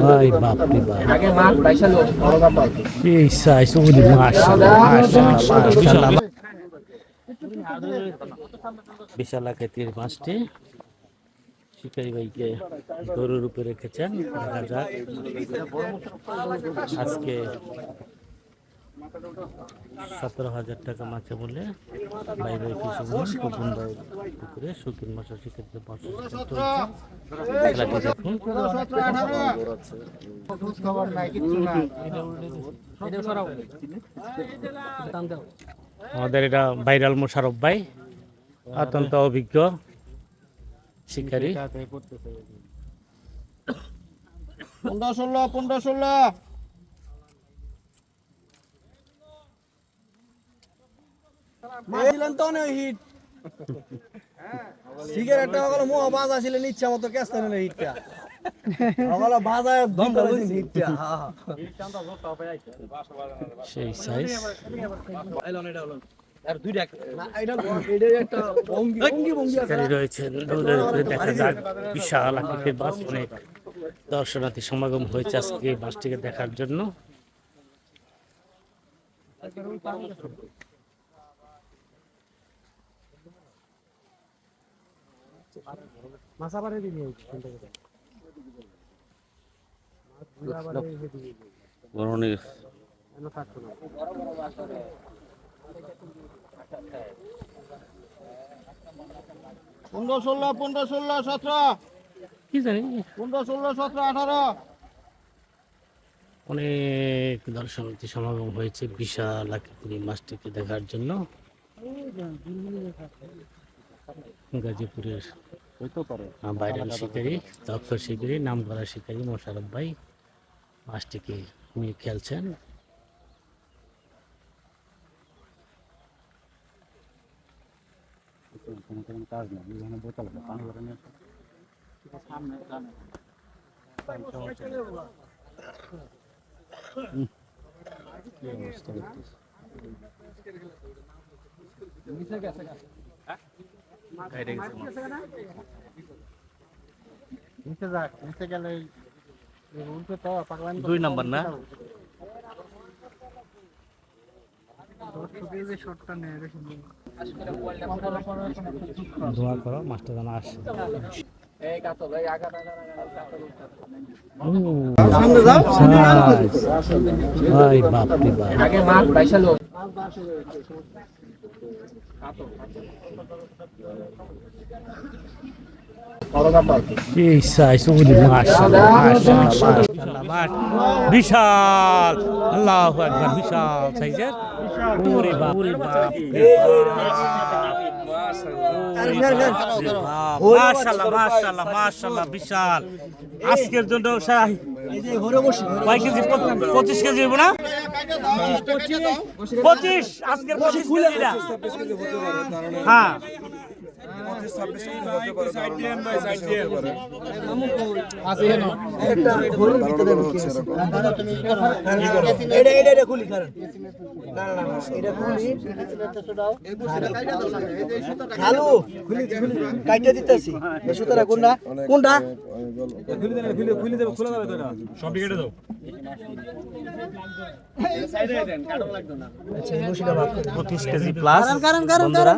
ভাই বাপ। রে বাপ বিশাল আকৃতির মাছটি শিকারি ভাইকে গরুর উপরে রেখেছেন। দেখা যাক। আজকে সতেরো হাজার টাকা মাছে বলে ভাই ফিশিং কুকুন পুকুরে শুকিন মাছ শিকারিতে পাঁচশো দেখুন আমাদের এটা ভাইরাল মোশারফ ভাই, অত্যন্ত অভিজ্ঞ শিকারী। পনেরো ষোলো পনেরো ষোলো। মাছিলেন তো অনেক হিট সিগারেটটা ওগুলো মোহ বাজা ছিলেন ইচ্ছা মতো কেস্তা নিলে হিটটা ওগুলো বাজা ধমকা দিয়েছেন হিটটা সেই সাইজ শিকারী রয়েছেন দূরের উপরে দেখা যাক। বিশাল আকৃতির বাস অনেক দর্শনার্থী সমাগম হয়েছে আজকে বাসটিকে দেখার জন্য। পনেরো ষোলো পনেরো ষোলো সতেরো কি জানি পনেরো ষোলো সতেরো আঠারো অনেক দর্শনার্থী সমাগম হয়েছে বিশাল আকৃতির মাছটিকে দেখার জন্য। গাজীপুরের ভাইরাল শিকারী দক্ষ শিকারী নাম করা শিকারী মোশারফ ভাই মাছটিকে নিয়ে খেলছেন। নিচে যাক নিচে গেলে উল্টো তো পাগলাম দুই নাম্বার না? ধোয়া করো মাছটা জানা আসছে সামনে যাও। ভাই বাপ বিশাল বিশাল বিশাল আজকের জন্য পঁচিশ কেজি হইব না পঁচিশ আজকের পঁচিশ হ্যাঁ এটা এটা এটা খুলি কারণ না না না এটা খুলি। খালু খুলি খুলি কাইটা দিতেছি। এই সুতরা কোনটা? কোনটা? আচ্ছা এই বসিটা বাদ করে পঁচিশ কেজি প্লাস কারণ কারণ কারণ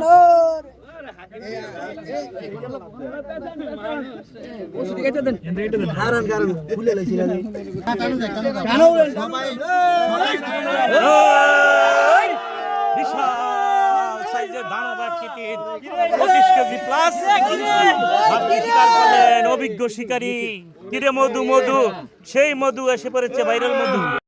অভিজ্ঞ শিকারী কিরে মধু মধু সেই মধু এসে পড়েছে ভাইরাল মধু